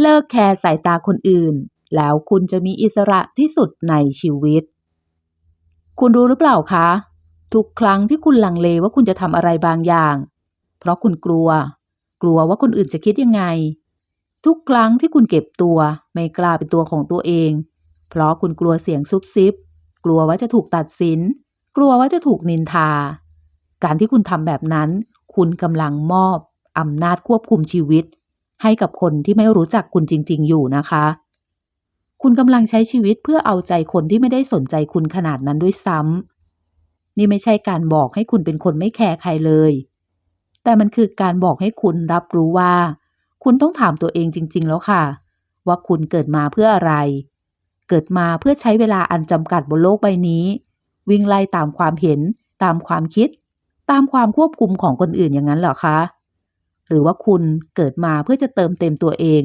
เลิกแคร์สายตาคนอื่น แล้วคุณจะมีอิสระที่สุดในชีวิต คุณรู้หรือเปล่าคะ ทุกครั้งที่คุณลังเลว่าคุณจะทำอะไรบางอย่าง เพราะคุณกลัว กลัวว่าคนอื่นจะคิดยังไง ทุกครั้งที่คุณเก็บตัวไม่กล้าเป็นตัวของตัวเอง เพราะคุณกลัวเสียงซุบซิบ กลัวว่าจะถูกตัดสิน กลัวว่าจะถูกนินทา การที่คุณทำแบบนั้น คุณกำลังมอบอำนาจควบคุมชีวิต ให้กับคนที่ไม่รู้จักคุณจริง ๆ อยู่นะคะ คุณกำลังใช้ชีวิตเพื่อเอาใจคนที่ไม่ได้สนใจคุณขนาดนั้นด้วยซ้ำนี่ไม่ใช่การบอกให้คุณเป็นคนไม่แคร์ใครเลย แต่มันคือการบอกให้คุณรับรู้ว่า คุณต้องถามตัวเองจริง ๆ แล้วค่ะ ว่าคุณเกิดมาเพื่ออะไร เกิดมาเพื่อใช้เวลาอันจำกัดบนโลกใบนี้ วิ่งไล่ตามความเห็น ตามความคิด ตามความควบคุมของคนอื่นอย่างนั้นเหรอคะ หรือว่าคุณเกิดมาเพื่อจะเติมเต็มตัวเอง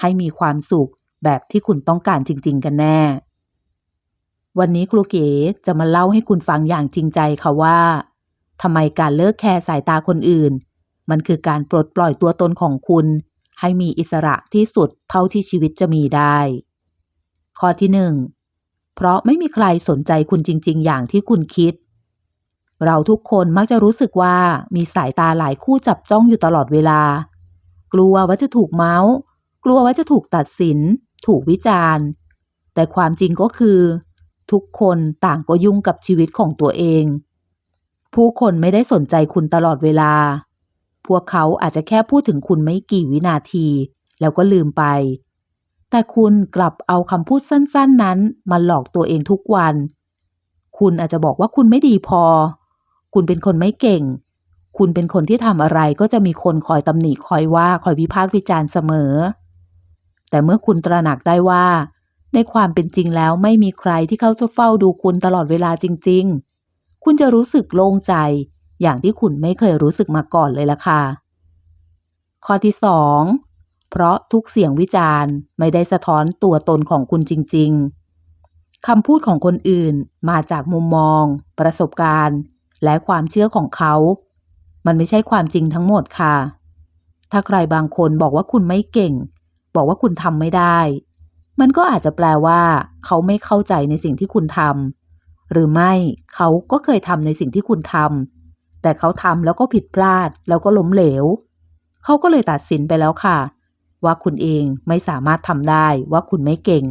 ให้มีความสุขแบบที่คุณต้องการจริง ๆ กันแน่ วันนี้ครูเก๋จะมาเล่าให้คุณฟังอย่างจริงใจค่ะว่าทำไมการเลิกแคร์สายตาคนอื่น มันคือการปลดปล่อยตัวตนของคุณ ให้มีอิสระที่สุดเท่าที่ชีวิตจะมีได้ ข้อที่หนึ่งเพราะไม่มีใครสนใจคุณจริง ๆ อย่างที่คุณคิด เราทุกคนมักจะรู้สึกว่ามีสายตาหลายคู่จับจ้องอยู่ตลอดเวลา กลัวว่าจะถูกเมาส์ กลัวว่าจะถูกตัดสิน ถูกวิจารณ์ แต่ความจริงก็คือ ทุกคนต่างก็ยุ่งกับชีวิตของตัวเอง ผู้คนไม่ได้สนใจคุณตลอดเวลา พวกเขาอาจจะแค่พูดถึงคุณไม่กี่วินาที แล้วก็ลืมไป แต่คุณกลับเอาคำพูดสั้น ๆ นั้นมาหลอกตัวเองทุกวัน คุณอาจจะบอกว่าคุณไม่ดีพอ คุณเป็นคนไม่เก่ง คุณเป็นคนที่ทำอะไรก็จะมีคนคอยตำหนิคอยว่าคอยวิพากษ์วิจารณ์เสมอ แต่เมื่อคุณตระหนักได้ว่า ในความเป็นจริงแล้วไม่มีใครที่เขาจะเฝ้าดูคุณตลอดเวลาจริง ๆ คุณจะรู้สึกโล่งใจ อย่างที่คุณไม่เคยรู้สึกมาก่อนเลยล่ะค่ะ ข้อที่สองเพราะทุกเสียงวิจารณ์ไม่ได้สะท้อนตัวตนของคุณจริง ๆคำพูดของคนอื่นมาจากมุมมอง ประสบการณ์ และความเชื่อของเขา มันไม่ใช่ความจริงทั้งหมดค่ะ ถ้าใครบางคนบอกว่าคุณไม่เก่ง บอกว่าคุณทำไม่ได้ มันก็อาจจะแปลว่า เขาไม่เข้าใจในสิ่งที่คุณทำหรือไม่เขาก็เคยทำในสิ่งที่คุณทำแต่เขาทำแล้วก็ผิดพลาด แล้วก็ล้มเหลว เขาก็เลยตัดสินไปแล้วค่ะ ว่าคุณเองไม่สามารถทำได้ว่าคุณไม่เก่ง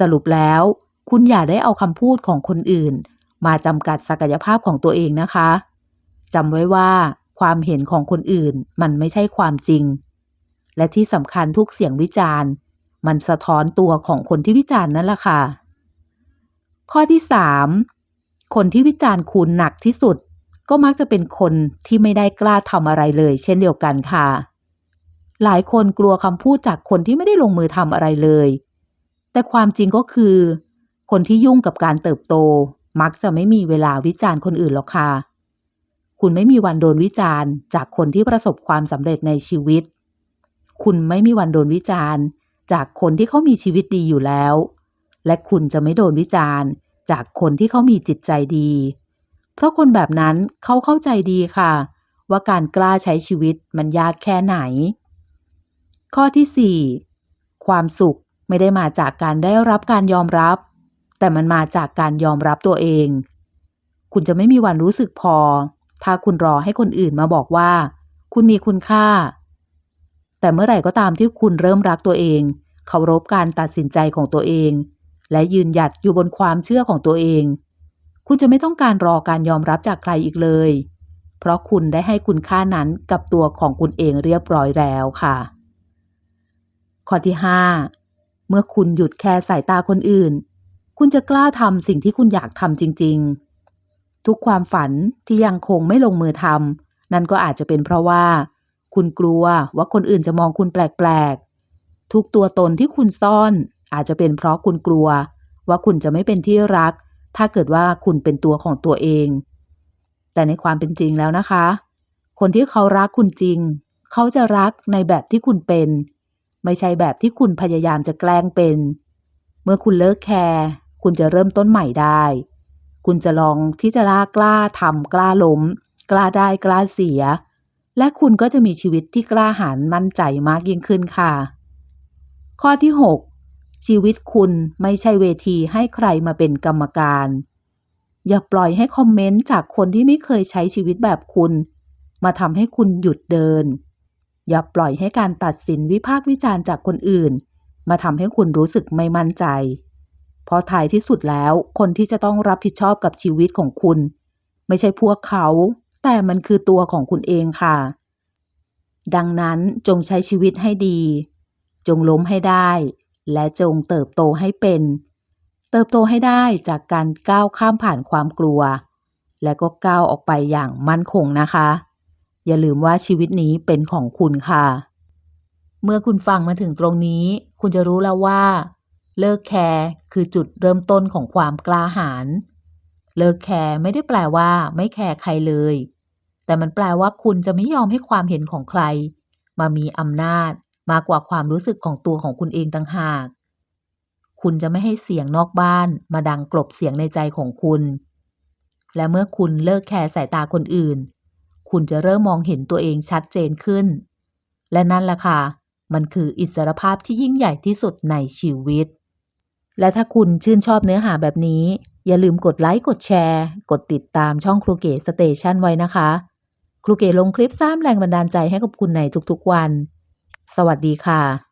สรุปแล้วคุณอย่าได้เอาคำพูดของคนอื่น มาจำกัดศักยภาพของตัวเองนะคะจำไว้ว่าความเห็นของคนอื่นมันไม่ใช่ความจริง และที่สำคัญทุกเสียงวิจารณ์ มันสะท้อนตัวของคนที่วิจารณ์นั่นแหละค่ะ ข้อที่สามคนที่วิจารณ์คุณหนักที่สุด ก็มักจะเป็นคนที่ไม่ได้กล้าทำอะไรเลย เช่นเดียวกันค่ะ หลายคนกลัวคำพูดจากคนที่ไม่ได้ลงมือทำอะไรเลย แต่ความจริงก็คือ คนที่ยุ่งกับการเติบโต มักจะไม่มีเวลาวิจารณ์คนอื่นหรอกค่ะ คุณไม่มีวันโดนวิจารณ์ จากคนที่ประสบความสำเร็จในชีวิต คุณไม่มีวันโดนวิจารณ์ จากคนที่เขามีชีวิตดีอยู่แล้ว และคุณจะไม่โดนวิจารณ์ จากคนที่เขามีจิตใจดี เพราะคนแบบนั้นเขาเข้าใจดีค่ะ ว่าการกล้าใช้ชีวิตมันยากแค่ไหน ข้อที่ 4 ความสุขไม่ได้มาจากการได้รับการยอมรับ แต่มันมาจากการยอมรับตัวเอง คุณจะไม่มีวันรู้สึกพอ ถ้าคุณรอให้คนอื่นมาบอกว่า คุณมีคุณค่า แต่เมื่อไหร่ก็ตามที่คุณเริ่มรักตัวเอง เคารพการตัดสินใจของตัวเอง และยืนหยัดอยู่บนความเชื่อของตัวเอง คุณจะไม่ต้องการรอการยอมรับจากใครอีกเลย เพราะคุณได้ให้คุณค่านั้นกับตัวของคุณเองเรียบร้อยแล้วค่ะ ข้อที่ 5 เมื่อคุณหยุดแคร์สายตาคนอื่น คุณจะกล้าทำสิ่งที่คุณอยากทำจริง ๆ ทุกความฝันที่ยังคงไม่ลงมือทำนั่นก็อาจจะเป็นเพราะว่า คุณกลัวว่าคนอื่นจะมองคุณแปลกๆ ทุกตัวตนที่คุณซ่อน อาจจะเป็นเพราะคุณกลัว ว่าคุณจะไม่เป็นที่รัก ถ้าเกิดว่าคุณเป็นตัวของตัวเอง แต่ในความเป็นจริงแล้วนะคะ คนที่เขารักคุณจริง เขาจะรักในแบบที่คุณเป็น ไม่ใช่แบบที่คุณพยายามจะแกล้งเป็นเมื่อคุณเลิกแคร์ คุณจะเริ่มต้นใหม่ได้ คุณจะลองที่จะล่ากล้าทำกล้าล้ม กล้าได้กล้าเสีย และคุณก็จะมีชีวิตที่กล้าหาญมั่นใจมากยิ่งขึ้นค่ะ ข้อที่ 6 ชีวิตคุณไม่ใช่เวทีให้ใครมาเป็นกรรมการ อย่าปล่อยให้คอมเมนต์จากคนที่ไม่เคยใช้ชีวิตแบบคุณ มาทำให้คุณหยุดเดิน อย่าปล่อยให้การตัดสินวิพากษ์วิจารณ์จากคนอื่น มาทำให้คุณรู้สึกไม่มั่นใจ เพราะท้ายที่สุดแล้วคนที่จะต้องรับผิดชอบกับชีวิตของคุณ ไม่ใช่พวกเขา แต่มันคือตัวของคุณเองค่ะ ดังนั้นจงใช้ชีวิตให้ดี จงล้มให้ได้ และจงเติบโตให้เป็น เติบโตให้ได้จากการก้าวข้ามผ่านความกลัว และก็ก้าวออกไปอย่างมั่นคงนะคะ อย่าลืมว่าชีวิตนี้เป็นของคุณค่ะ เมื่อคุณฟังมาถึงตรงนี้ คุณจะรู้แล้วว่า เลิกแคร์คือจุดเริ่มต้นของความกล้าหาญเลิกแคร์ไม่ได้แปลว่า ไม่แคร์ใครเลย แต่มันแปลว่าคุณจะไม่ยอมให้ความเห็นของใคร มามีอำนาจมากกว่าความรู้สึกของตัวของคุณเองต่างหาก คุณจะไม่ให้เสียงนอกบ้านมาดังกลบเสียงในใจของคุณ และเมื่อคุณเลิกแคร์สายตาคนอื่น คุณจะเริ่มมองเห็นตัวเองชัดเจนขึ้น และนั่นแหละค่ะ มันคืออิสรภาพที่ยิ่งใหญ่ที่สุดในชีวิต และถ้าคุณชื่นชอบเนื้อหาแบบนี้ อย่าลืมกดไลค์กดแชร์ กดติดตามช่องครูเก๋สเตชันไว้นะคะ ครูเก๋ลงคลิปสร้างแรงบันดาลใจให้กับคุณในทุกๆวัน สวัสดีค่ะ